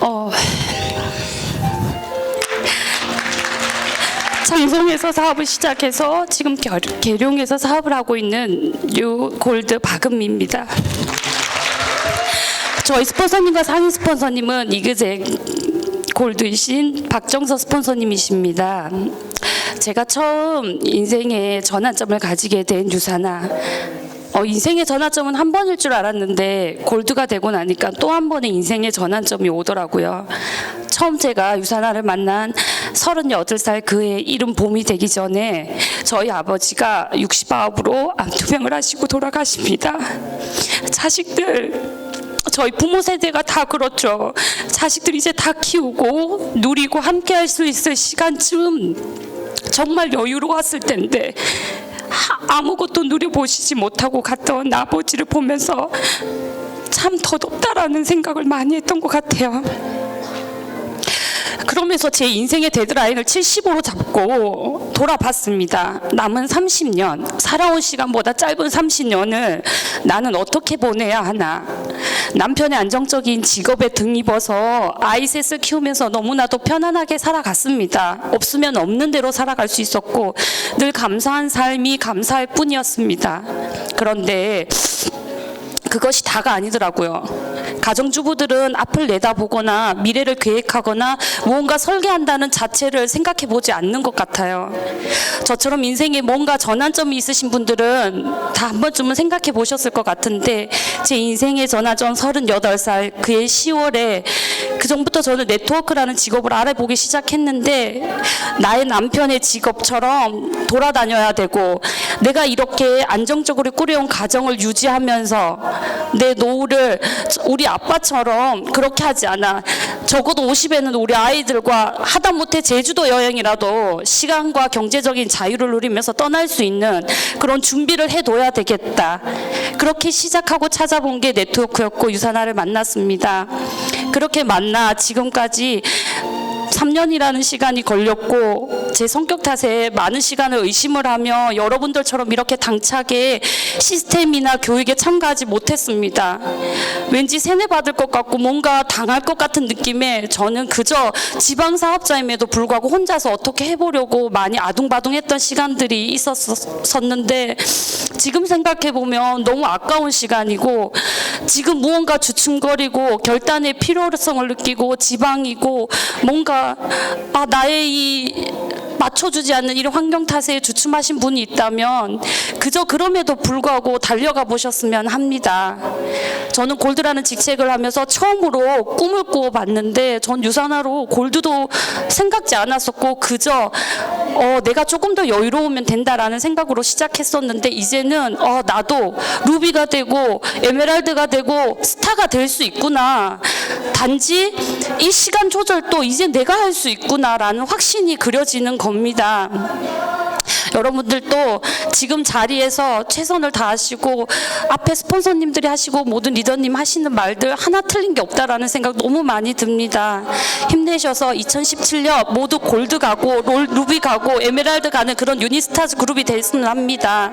어, 장성에서 사업을 시작해서 지금 겨- 계룡에서 사업을 하고 있는 유 골드 박은미입니다. 저희 스폰서님과 상위 스폰서님은 이그제 골드이신 박정서 스폰서님이십니다. 제가 처음 인생의 전환점을 가지게 된 유사나 어, 인생의 전환점은 한 번일 줄 알았는데 골드가 되고 나니까 또 한 번의 인생의 전환점이 오더라고요. 처음 제가 유사나를 만난 38살 그해 이른 봄이 되기 전에 저희 아버지가 69으로 암투병을 하시고 돌아가십니다. 자식들 저희 부모 세대가 다 그렇죠. 자식들 이제 다 키우고 누리고 함께 할 수 있을 시간쯤 정말 여유로웠을 텐데 하- 아무것도 누려보시지 못하고 갔던 아버지를 보면서 참 더덥다라는 생각을 많이 했던 것 같아요. 그러면서 제 인생의 데드라인을 75로 잡고 돌아봤습니다. 남은 30년, 살아온 시간보다 짧은 30년을 나는 어떻게 보내야 하나. 남편의 안정적인 직업에 등입어서 아이 셋을 키우면서 너무나도 편안하게 살아갔습니다. 없으면 없는 대로 살아갈 수 있었고 늘 감사한 삶이 감사할 뿐이었습니다. 그런데 그것이 다가 아니더라고요. 가정주부들은 앞을 내다보거나 미래를 계획하거나 무언가 설계한다는 자체를 생각해 보지 않는 것 같아요. 저처럼 인생에 뭔가 전환점이 있으신 분들은 다 한 번쯤은 생각해 보셨을 것 같은데 제 인생의 전환점 38살 그해 10월에 그 전부터 저는 네트워크라는 직업을 알아보기 시작했는데 나의 남편의 직업처럼 돌아다녀야 되고 내가 이렇게 안정적으로 꾸려온 가정을 유지하면서 내 노후를 우리 아빠처럼 그렇게 하지 않아. 적어도 50에는 우리 아이들과 하다못해 제주도 여행이라도 시간과 경제적인 자유를 누리면서 떠날 수 있는 그런 준비를 해둬야 되겠다. 그렇게 시작하고 찾아본 게 네트워크였고 유산화를 만났습니다. 그렇게 만나 지금까지 3년이라는 시간이 걸렸고 제 성격 탓에 많은 시간을 의심을 하며 여러분들처럼 이렇게 당차게 시스템이나 교육에 참가하지 못했습니다. 왠지 세뇌 받을 것 같고 뭔가 당할 것 같은 느낌에 저는 그저 지방 사업자임에도 불구하고 혼자서 어떻게 해보려고 많이 아둥바둥했던 시간들이 있었었는데 지금 생각해 보면 너무 아까운 시간이고 지금 무언가 주춤거리고 결단의 필요성을 느끼고 지방이고 뭔가 아 나의 이 맞춰주지 않는 이런 환경 탓에 주춤하신 분이 있다면 그저 그럼에도 불구하고 달려가 보셨으면 합니다. 저는 골드라는 직책을 하면서 처음으로 꿈을 꾸어봤는데 전 유산화로 골드도 생각지 않았었고 그저 어, 내가 조금 더 여유로우면 된다라는 생각으로 시작했었는데 이제는 어, 나도 루비가 되고 에메랄드가 되고 스타가 될 수 있구나. 단지 이 시간 조절도 이제 내가 할 수 있구나라는 확신이 그려지는 겁니다. 여러분들도 지금 자리에서 최선을 다하시고 앞에 스폰서님들이 하시고 모든 리더님 하시는 말들 하나 틀린 게 없다라는 생각 너무 많이 듭니다. 힘내셔서 2017년 모두 골드 가고 롤, 루비 가고 에메랄드 가는 그런 유니스타즈 그룹이 됐으면 합니다.